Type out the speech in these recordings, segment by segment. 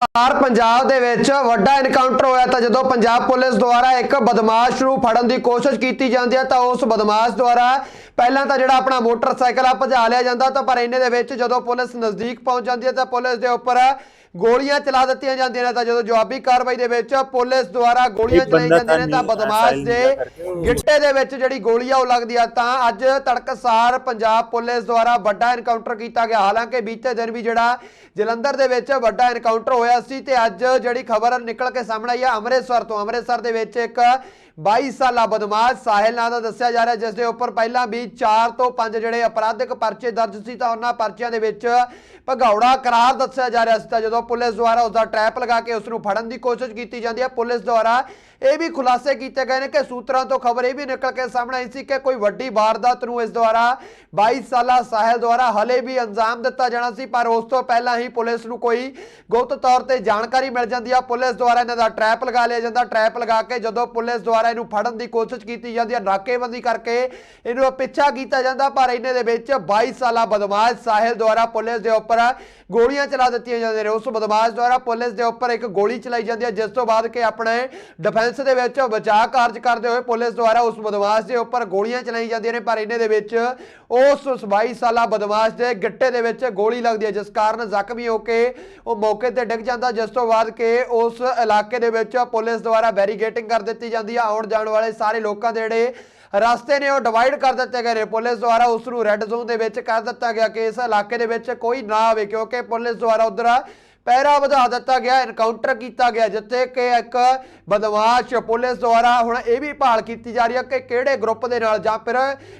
ਲਗਾਤਾਰ ਪੰਜਾਬ ਦੇ ਵਿੱਚ ਵੱਡਾ ਐਨਕਾਊਂਟਰ ਹੋਇਆ ਤਾਂ ਜਦੋਂ ਪੰਜਾਬ ਪੁਲਿਸ ਦੁਆਰਾ ਇੱਕ ਬਦਮਾਸ਼ ਨੂੰ ਫੜਨ ਦੀ ਕੋਸ਼ਿਸ਼ ਕੀਤੀ ਜਾਂਦੀ ਹੈ ਤਾਂ ਉਸ ਬਦਮਾਸ਼ ਦੁਆਰਾ ਪਹਿਲਾਂ ਤਾਂ ਜਿਹੜਾ ਆਪਣਾ ਮੋਟਰਸਾਈਕਲ ਆ ਭਜਾ ਲਿਆ ਜਾਂਦਾ ਤਾਂ ਪਰ ਇਹਨੇ ਦੇ ਵਿੱਚ ਜਦੋਂ ਪੁਲਿਸ ਨਜ਼ਦੀਕ ਪਹੁੰਚ ਜਾਂਦੀ ਹੈ ਤਾਂ ਪੁਲਿਸ ਦੇ ਉੱਪਰ ਗੋਲੀਆਂ ਚਲਾ ਦਿੱਤੀਆਂ ਜਾਂਦੀਆਂ ਨੇ ਤਾਂ ਜਦੋਂ ਜਵਾਬੀ ਕਾਰਵਾਈ ਦੇ ਵਿੱਚ ਪੁਲਿਸ ਦੁਆਰਾ ਗੋਲੀਆਂ ਚਲਾਈਆਂ ਜਾਂਦੀਆਂ ਨੇ ਤਾਂ ਬਦਮਾਸ਼ ਦੇ ਗਿੱਟੇ ਦੇ ਵਿੱਚ ਜਿਹੜੀ ਗੋਲੀ ਆ ਉਹ ਲੱਗਦੀ ਆ ਤਾਂ ਅੱਜ ਤੜਕਸਾਰ ਪੰਜਾਬ ਪੁਲਿਸ ਦੁਆਰਾ ਵੱਡਾ ਐਨਕਾਊਂਟਰ ਕੀਤਾ ਗਿਆ। ਹਾਲਾਂਕਿ ਬੀਤੇ ਦਿਨ ਵੀ ਜਿਹੜਾ ਜਲੰਧਰ ਦੇ ਵਿੱਚ ਵੱਡਾ ਐਨਕਾਊਂਟਰ ਹੋਇਆ ਸੀ ਤੇ ਅੱਜ ਜਿਹੜੀ ਖਬਰ ਨਿਕਲ ਕੇ ਸਾਹਮਣੇ ਆਈ ਆ ਅੰਮ੍ਰਿਤਸਰ ਤੋਂ। ਅੰਮ੍ਰਿਤਸਰ ਦੇ ਵਿੱਚ ਇੱਕ 22 ਸਾਲਾ ਬਦਮਾਸ਼ ਸਾਹਿਲ ਨਾਂ ਦਾ ਦੱਸਿਆ ਜਾ ਰਿਹਾ ਜਿਸ ਦੇ ਉੱਪਰ ਪਹਿਲਾਂ ਵੀ 4 ਤੋਂ 5 ਜਿਹੜੇ ਅਪਰਾਧਿਕ ਪਰਚੇ ਦਰਜ ਸੀ ਤਾਂ ਉਹਨਾਂ ਪਰਚਿਆਂ ਦੇ ਵਿੱਚ ਭਗੌੜਾ ਕਰਾਰ ਦੱਸਿਆ ਜਾ ਰਿਹਾ ਸੀ ਤਾਂ ਜਦੋਂ ਪੁਲਿਸ ਦੁਆਰਾ ਉਸ ਦਾ ਟ੍ਰੈਪ ਲਗਾ ਕੇ ਉਸ ਨੂੰ ਫੜਨ ਦੀ ਕੋਸ਼ਿਸ਼ ਕੀਤੀ ਜਾਂਦੀ ਹੈ, ਪੁਲਿਸ ਦੁਆਰਾ ਇਹ ਵੀ ਖੁਲਾਸੇ ਕੀਤੇ ਗਏ ਨੇ ਕਿ ਸੂਤਰਾਂ ਤੋਂ ਖਬਰ ਇਹ ਵੀ ਨਿਕਲ ਕੇ ਸਾਹਮਣੇ ਆਈ ਸੀ ਕਿ ਕੋਈ ਵੱਡੀ ਵਾਰਦਾਤ ਨੂੰ ਇਸ ਦੁਆਰਾ 22 ਸਾਲਾ ਸਾਹਿਲ ਦੁਆਰਾ ਹਲੇ ਵੀ ਅੰਜਾਮ ਦਿੱਤਾ ਜਾਣਾ ਸੀ, ਪਰ ਉਸ ਤੋਂ ਪਹਿਲਾਂ ਹੀ ਪੁਲਿਸ ਨੂੰ ਕੋਈ ਗੁਪਤ ਤੌਰ ਤੇ ਜਾਣਕਾਰੀ ਮਿਲ ਜਾਂਦੀ ਆ ਪੁਲਿਸ ਦੁਆਰਾ ਇਹਨਾਂ ਦਾ ਟ੍ਰੈਪ ਲਗਾ ਲਿਆ ਜਾਂਦਾ, ਟ੍ਰੈਪ ਲਗਾ ਕੇ ਜਦੋਂ ਪੁਲਿਸ ਦੁਆਰਾ ਇਹਨੂੰ ਫੜਨ ਦੀ ਕੋਸ਼ਿਸ਼ ਕੀਤੀ ਜਾਂਦੀ ਹੈ, ਨਾਕੇਬੰਦੀ ਕਰਕੇ ਇਹਨੂੰ ਪਿੱਛਾ ਕੀਤਾ ਜਾਂਦਾ, ਪਰ ਇਹਨੇ ਦੇ ਵਿੱਚ 22 ਸਾਲਾ ਬਦਮਾਸ਼ ਸਾਹਿਲ ਦੁਆਰਾ ਪੁਲਿਸ ਦੇ ਉੱਪਰ ਗੋਲੀਆਂ ਚਲਾ ਦਿੱਤੀਆਂ ਜਾਂਦੀਆਂ ਨੇ। ਉਸ ਬਦਮਾਸ਼ ਦੁਆਰਾ ਪੁਲਿਸ ਦੇ ਉੱਪਰ ਇੱਕ ਗੋਲੀ ਚਲਾਈ ਜਾਂਦੀ ਹੈ, ਜਿਸ ਤੋਂ ਬਾਅਦ ਕਿ ਆਪਣੇ ਡਿਫੈਂਸ ਦੇ ਵਿੱਚ ਬਚਾਅ ਕਾਰਜ ਕਰਦੇ ਹੋਏ ਪੁਲਿਸ ਦੁਆਰਾ ਉਸ ਬਦਮਾਸ਼ ਦੇ ਉੱਪਰ ਗੋਲੀਆਂ ਚਲਾਈ ਜਾਂਦੀਆਂ ਨੇ, ਪਰ ਇਹਨੇ ਦੇ ਵਿੱਚ ਉਸ 22 ਸਾਲਾ ਬਦਮਾਸ਼ ਦੇ ਗਿੱਟੇ ਦੇ ਵਿੱਚ ਗੋਲੀ ਲੱਗਦੀ ਹੈ, ਜਿਸ ਕਾਰਨ ਜ਼ਖਮੀ ਹੋ ਕੇ ਉਹ ਮੌਕੇ ਤੇ ਡਿੱਗ ਜਾਂਦਾ, ਜਿਸ ਤੋਂ ਬਾਅਦ ਕਿ ਉਸ ਇਲਾਕੇ ਦੇ ਵਿੱਚ ਪੁਲਿਸ ਦੁਆਰਾ ਬੈਰੀਗੇਟਿੰਗ ਕਰ ਦਿੱਤੀ ਜਾਂਦੀ ਹੈ। ਆਉਣ ਜਾਣ ਵਾਲੇ ਸਾਰੇ ਲੋਕਾਂ ਦੇ ਜਿਹੜੇ ਰਸਤੇ ਨੇ, ਉਹ ਡਿਵਾਈਡ ਕਰ ਦਿੱਤੇ ਗਏ ਨੇ। ਪੁਲਿਸ ਦੁਆਰਾ ਉਸ ਨੂੰ ਰੈੱਡ ਜ਼ੋਨ ਦੇ ਵਿੱਚ ਕਰ ਦਿੱਤਾ ਗਿਆ ਕਿ ਇਸ ਇਲਾਕੇ ਦੇ ਵਿੱਚ ਕੋਈ ਨਾ ਆਵੇ, ਕਿਉਂਕਿ ਪੁਲਿਸ ਦੁਆਰਾ ਉਧਰ ਪਹਿਰਾ ਵਧਾ ਦਿੱਤਾ ਗਿਆ ਐਨਕਾਊਂਟਰ ਕੀਤਾ ਗਿਆ ਜਿੱਥੇ ਕਿ ਇੱਕ ਬਦਮਾਸ਼ ਪੁਲਿਸ ਦੁਆਰਾ ਹੁਣ ਇਹ ਵੀ ਭਾਲ ਕੀਤੀ ਜਾ ਰਹੀ ਹੈ ਕਿ ਕਿਹੜੇ ਗਰੁੱਪ ਦੇ ਨਾਲ ਜਾਂ ਫਿਰ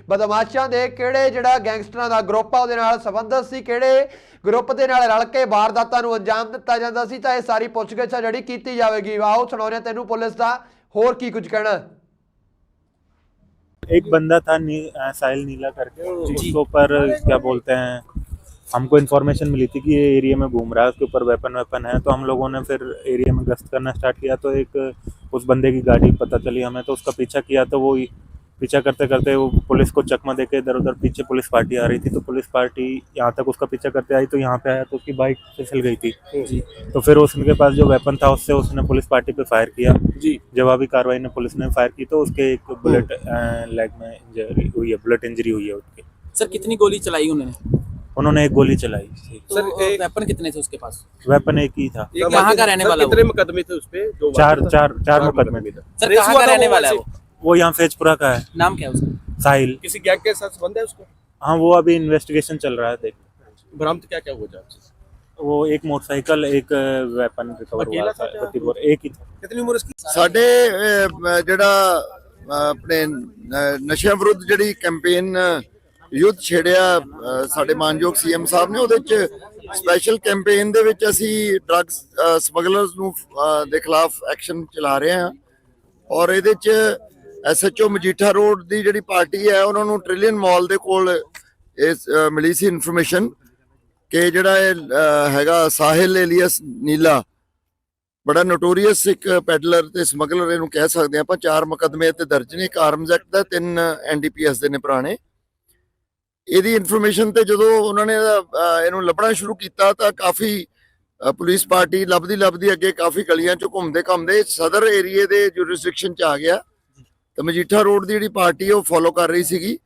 ਬਦਮਾਸ਼ਾਂ ਦੇ ਕਿਹੜੇ ਜਿਹੜਾ ਗੈਂਗਸਟਰਾਂ ਦਾ ਗਰੁੱਪ ਆ ਉਹਦੇ ਨਾਲ ਸੰਬੰਧਿਤ ਸੀ ਕਿਹੜੇ ਗਰੁੱਪ ਦੇ ਨਾਲ ਰਲ ਕੇ ਵਾਰਦਾਤਾਂ ਨੂੰ ਅੰਜਾਮ ਦਿੱਤਾ ਜਾਂਦਾ ਸੀ ਤਾਂ ਇਹ ਸਾਰੀ ਪੁੱਛਗਿੱਛ ਆ ਜਿਹੜੀ ਕੀਤੀ ਜਾਵੇਗੀ ਆਓ ਸੁਣਾਉਂਦੇ ਹਾਂ ਤੈਨੂੰ ਪੁਲਿਸ ਦਾ ਹੋਰ ਕੀ ਕੁਝ ਕਹਿਣਾ ਹੈ। एक बंदा था नी, अ, साहिल नीला करके उसके ऊपर क्या बोलते हैं हमको इन्फॉर्मेशन मिली थी कि ये एरिया में घूम रहा है उसके ऊपर वेपन वेपन है तो हम लोगों ने फिर एरिया में गश्त करना स्टार्ट किया तो एक उस बंदे की गाड़ी पता चली हमें तो उसका पीछा किया तो वो पीछा करते करते वो पुलिस को चकमा दे के इधर उधर पीछे पुलिस पार्टी आ रही थी तो पुलिस पार्टी यहाँ तक उसका पीछा करते आई तो यहाँ पे आया तो उसकी बाइक फिसल गई थी। जी। तो फिर उसके पास जो वेपन था उससे उसने पुलिस पार्टी पे फायर किया। जी। जवाबी कार्रवाई ने पुलिस ने फायर की तो उसके एक बुलेट लेग में इंजरी हुई है बुलेट इंजरी हुई है उसके। सर कितनी गोली चलाई उन्होंने? उन्होंने एक गोली चलाई थी तो सर, एक- वेपन कितने थे उसके पास वेपन एक ही था ये कहाँ का रहने सर, वाला है कितने वो? मुकदमे थे उस पे जो चार वारदात- चार चार मुकदमे थे सर रेस कहाँ हुआ का था रहने वो वाला है वैसे? वो वो यहाँ फेजपुरा का है नाम क्या है उसका साहिल किसी गैंग के साथ संबंध है उसको हाँ वो अभी इन्वेस्टिगेशन चल रहा है देख बरामद क्या क्या हुआ जांच से? वो एक मोटरसाइकिल एक वेपन रिकवर हुआ अकेला था था क्या? 34 एक ही था कितनी उम्र उसकी ਸਾਡੇ ਅਹ, ਜਿਹੜਾ ਅਹ, ਆਪਣੇ ਅਹ, ਨਸ਼ਿਆਂ ਵਿਰੁੱਧ ਜਿਹੜੀ ਕੈਂਪੇਨ ਯੁੱਧ ਛੇੜਿਆ ਸਾਡੇ ਮਾਨਯੋਗ ਸੀਐਮ ਸਾਹਿਬ ਨੇ, ਉਹਦੇ ਚ ਸਪੈਸ਼ਲ ਕੈਂਪੇਨ ਦੇ ਵਿੱਚ ਅਸੀਂ ਡਰੱਗਸ ਸਮਗਲਰਸ ਨੂੰ ਦੇ ਖਿਲਾਫ ਐਕਸ਼ਨ ਚਲਾ ਰਹੇ ਹਾਂ। ਔਰ ਇਹਦੇ ਚ ਐਸਐਚਓ ਮਜੀਠਾ ਰੋਡ ਦੀ ਜਿਹੜੀ ਪਾਰਟੀ ਹੈ, ਉਹਨਾਂ ਨੂੰ ਟ੍ਰਿਲੀਅਨ ਮਾਲ ਦੇ ਕੋਲ ਇਸ ਮਿਲੀ ਸੀ ਇਨਫੋਰਮੇਸ਼ਨ ਕਿ ਜਿਹੜਾ ਇਹ ਹੈਗਾ ਸਾਹਿਲ ਏਲੀਅਸ ਨੀਲਾ। ਬੜਾ ਨੋਟੋਰੀਅਸ ਇੱਕ ਪੈਡਲਰ ਤੇ ਸਮਗਲਰ ਇਹਨੂੰ ਕਹਿ ਸਕਦੇ ਹਾਂ ਆਪਾਂ, ਚਾਰ ਮੁਕੱਦਮੇ ਤੇ ਦਰਜ ਨੇ। ਇੱਕ ਆਰਮਜ਼ ਐਕਟ ਦਾ, ਤਿੰਨ ਐਨਡੀਪੀਐਸ ਦੇ ਨੇ ਪੁਰਾਣੇ। ਇਹਦੀ ਇਨਫੋਰਮੇਸ਼ਨ ਤੇ ਜਦੋਂ ਉਹਨਾਂ ਨੇ ਇਹਨੂੰ ਲੱਭਣਾ ਸ਼ੁਰੂ ਕੀਤਾ ਤਾਂ ਕਾਫੀ ਪੁਲਿਸ ਪਾਰਟੀ ਲੱਭਦੀ ਲੱਭਦੀ ਅੱਗੇ ਕਾਫੀ ਗਲੀਆਂ ਚ ਘੁੰਮਦੇ ਘੁੰਮਦੇ ਸਦਰ ਏਰੀਏ ਦੇ ਜੁਰਿਸਡਿਕਸ਼ਨ ਚ ਆ ਗਿਆ। ਤੇ ਮਜੀਠਾ ਰੋਡ ਦੀ ਜਿਹੜੀ ਪਾਰਟੀ ਉਹ ਫੋਲੋ ਕਰ ਰਹੀ ਸੀਗੀ।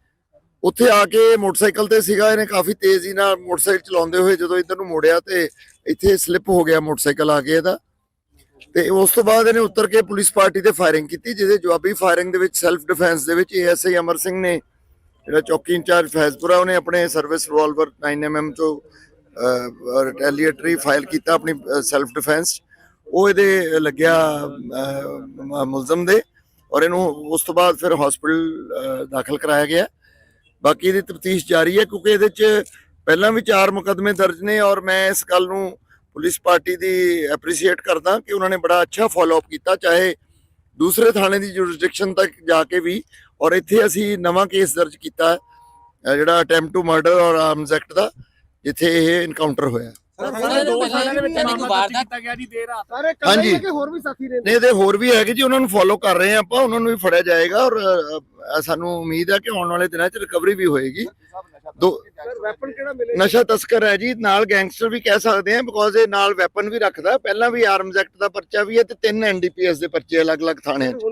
ਉੱਥੇ ਆ ਕੇ ਮੋਟਰਸਾਈਕਲ ਤੇ ਸੀਗਾ, ਇਹਨੇ ਕਾਫੀ ਤੇਜ਼ੀ ਨਾਲ ਮੋਟਰਸਾਈਕਲ ਚਲਾਉਂਦੇ ਹੋਏ ਜਦੋਂ ਇੱਧਰ ਨੂੰ ਮੋੜਿਆ ਤੇ ਇੱਥੇ ਸਲਿੱਪ ਹੋ ਗਿਆ ਮੋਟਰਸਾਈਕਲ ਆ ਕੇ ਇਹਦਾ। ਤੇ ਉਸ ਤੋਂ ਬਾਅਦ ਇਹਨੇ ਉੱਤਰ ਕੇ ਪੁਲਿਸ ਪਾਰਟੀ ਤੇ ਫਾਇਰਿੰਗ ਕੀਤੀ, ਜਿਹਦੇ ਜਵਾਬੀ ਫਾਇਰਿੰਗ ਦੇ ਵਿੱਚ ਸੈਲਫ ਡਿਫੈਂਸ ਦੇ ਵਿੱਚ ਏਐਸਆਈ ਅਮਰ ਸਿੰਘ ਨੇ ਜਿਹੜਾ ਚੌਕੀ ਇੰਚਾਰਜ ਫੈਜ਼ਪੁਰਾ ਉਹਨੇ ਆਪਣੇ ਸਰਵਿਸ ਰਿਵਾਲਵਰ 9mm ਤੋਂ ਰਿਟੈਲੀਏਟਰੀ ਫਾਈਲ ਕੀਤਾ ਆਪਣੀ ਸੈਲਫ ਡਿਫੈਂਸ ਉਹ ਇਹਦੇ ਲੱਗਿਆ ਮੁਲਜ਼ਮ ਦੇ ਔਰ ਇਹਨੂੰ ਉਸ ਤੋਂ ਬਾਅਦ ਫਿਰ ਹਸਪੀਟਲ ਦਾਖਲ ਕਰਾਇਆ ਗਿਆ। ਬਾਕੀ ਇਹਦੀ ਤਫਤੀਸ਼ ਜਾਰੀ ਹੈ ਕਿਉਂਕਿ ਇਹਦੇ ਚ ਪਹਿਲਾਂ ਵੀ ਚਾਰ ਮੁਕੱਦਮੇ ਦਰਜ ਨੇ ਔਰ ਮੈਂ ਇਸ ਗੱਲ ਨੂੰ ਪੁਲਿਸ ਪਾਰਟੀ ਦੀ ਐਪਰੀਸ਼ੀਏਟ ਕਰਦਾ ਕਿ ਉਹਨਾਂ ਨੇ ਬੜਾ ਅੱਛਾ ਫਾਲੋਅਪ ਕੀਤਾ, ਚਾਹੇ ਦੂਸਰੇ ਥਾਣੇ ਦੀ ਜੁਰਿਸਡਿਕਸ਼ਨ ਤੱਕ ਜਾ ਕੇ ਵੀ ਔਰ ਇੱਥੇ ਅਸੀਂ ਨਵਾਂ ਕੇਸ ਦਰਜ ਕੀਤਾ ਜਿਹੜਾ ਅਟੈਂਪਟ ਟੂ ਮਰਡਰ ਔਰ ਆਰਮਸ ਐਕਟ ਦਾ ਜਿੱਥੇ ਇਹ ਇਨਕਾਊਂਟਰ ਹੋਇਆ ਹਾਂਜੀ। ਹੋਰ ਵੀ ਸਾਥੀ ਨੇ। ਨਹੀਂ ਇਹਦੇ ਹੋਰ ਵੀ ਹੈਗੇ ਜੀ ਉਹਨਾਂ ਨੂੰ ਫੋਲੋ ਕਰ ਰਹੇ ਆ ਆਪਾਂ ਉਹਨਾਂ ਨੂੰ ਵੀ ਫੜਿਆ ਜਾਏਗਾ ਔਰ ਸਾਨੂੰ ਉਮੀਦ ਹੈ ਕਿ ਆਉਣ ਵਾਲੇ ਦਿਨਾਂ 'ਚ ਰਿਕਵਰੀ ਵੀ ਹੋਏਗੀ। ਦੋ ਵੈਪਨ ਕਿਹੜਾ ਮਿਲੇ ਨਸ਼ਾ ਤਸਕਰ ਹੈ ਜੀ ਨਾਲ ਗੈਂਗਸਟਰ ਵੀ ਕਹਿ ਸਕਦੇ ਆ ਬਿਕੋਜ਼ ਇਹ ਨਾਲ ਵੈਪਨ ਵੀ ਰੱਖਦਾ ਪਹਿਲਾਂ ਵੀ ਆਰਮਜ਼ ਐਕਟ ਦਾ ਪਰਚਾ ਵੀ ਹੈ ਤੇ ਤਿੰਨ ਐਨਡੀਪੀਐਸ ਦੇ ਪਰਚੇ ਅਲੱਗ-ਅਲੱਗ ਥਾਣਿਆਂ 'ਚ।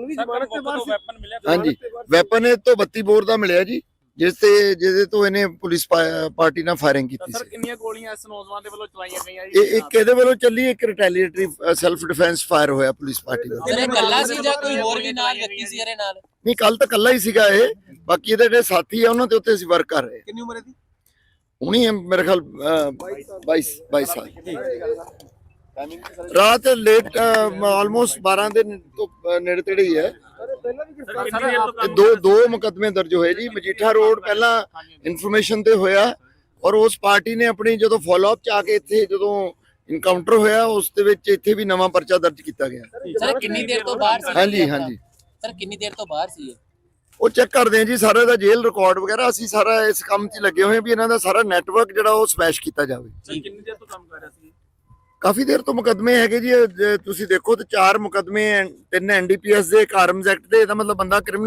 ਹਾਂਜੀ ਵੈਪਨ ਇਹ ਤੋਂ 32 ਬੋਰ ਦਾ ਮਿਲਿਆ ਜੀ ਜਿਸ ਤੇ ਜਿਹਦੇ ਤੋਂ ਇਹਨੇ ਪੁਲਿਸ ਪਾਰਟੀ ਨਾਲ ਫਾਇਰਿੰਗ ਕੀਤੀ ਸਰ ਕਿੰਨੀਆਂ ਗੋਲੀਆਂ ਇਸ ਨੌਜਵਾਨ ਦੇ ਵੱਲੋਂ ਚਲਾਈਆਂ ਗਈਆਂ ਜੀ? ਇਹ ਇੱਕ ਇਹਦੇ ਵੱਲੋਂ ਚੱਲੀ? ਇੱਕ ਰਿਟੈਲੀਏਟਰੀ ਸੈਲਫ ਡਿਫੈਂਸ ਫਾਇਰ ਹੋਇਆ ਪੁਲਿਸ ਪਾਰਟੀ ਦਾ ਇਹ ਕੱਲਾ ਸੀ ਜਾਂ ਕੋਈ ਹੋਰ ਵੀ ਨਾਲ ਵਿਅਕਤੀ ਸੀ ਇਹਦੇ ਨਾਲ? ਨਹੀਂ ਕੱਲ ਤਾਂ ਕੱਲਾ ਹੀ ਸੀਗਾ ਇਹ। ਬਾਕੀ ਇਹਦੇ ਜਿਹੜੇ ਸਾਥੀ ਆ ਉਹਨਾਂ ਦੇ ਉੱਤੇ ਅਸੀਂ ਵਰਕ ਕਰ ਰਹੇ ਕਿੰਨੀ ਉਮਰ ਹੈ ਦੀ ਹੁਣੀ ਹੈ ਮੇਰੇ ਖਿਆਲ 22 ਸਾਲ। ਰਾਤ ਲੇਟ ਆਲਮੋਸਟ 12 ਦੇ ਤੋਂ ਨੇੜੇ ਤੇੜੇ ਹੀ ਹੈ। ਦੋ ਦੋ ਮੁਕਦਮੇ ਦਰਜ ਹੋਏ ਜੀ। ਮਜੀਠਾ ਰੋਡ ਪਹਿਲਾਂ ਇਨਫੋਰਮੇਸ਼ਨ ਤੇ ਹੋਇਆ ਔਰ ਉਸ ਪਾਰਟੀ ਨੇ ਆਪਣੀ ਜਦੋਂ ਫਾਲੋ ਚ ਆ ਕੇ ਇੱਥੇ ਜਦੋਂ ਇਨਕਾਊਂਟਰ ਹੋਇਆ ਉਸ ਦੇ ਵਿੱਚ ਇੱਥੇ ਵੀ ਨਵਾਂ ਪਰਚਾ ਦਰਜ ਕੀਤਾ ਗਿਆ। ਸਰ ਕਿੰਨੀ ਦੇਰ ਤੋਂ ਬਾਹਰ ਸੀ? ਹਾਂਜੀ ਹਾਂਜੀ। ਸਰ ਕਿੰਨੀ ਦੇਰ ਤੋਂ ਬਾਹਰ ਸੀ ਇਹ? ਉਹ ਚੈੱਕ ਕਰਦੇ ਹਾਂ ਜੀ ਸਾਰਾ ਦਾ ਜੇਲ੍ਹ ਰਿਕਾਰਡ ਵਗੈਰਾ ਅਸੀਂ ਸਾਰਾ ਇਸ ਕੰਮ 'ਚ ਲੱਗੇ ਹੋਏ ਵੀ ਇਹਨਾਂ ਦਾ ਸਾਰਾ ਨੈਟਵਰਕ ਜਿਹੜਾ ਉਹ ਸਮੈਸ਼ ਕੀਤਾ ਜਾਵੇ। ਕਿੰਨੀ ਦੇਰ ਤੋਂ ਕੰਮ ਕਰ ਰਿਹਾ ਸੀ? ਕਾਫੀ ਦੇਰ ਤੋਂ ਮੁਕਦਮੇ ਹੈਗੇ ਜੀ ਤੁਸੀਂ ਦੇਖੋ ਤੇ ਚਾਰ ਮੁਕਦਮੇ ਤਿੰਨ ਐਨਡੀਪੀਐਸ ਦੇ ਇੱਕ ਆਰਮਜ਼ ਐਕਟ ਦੇ ਇਹਦਾ ਮਤਲਬ ਬੰਦਾ ਕ੍ਰਿਮੀਨਲ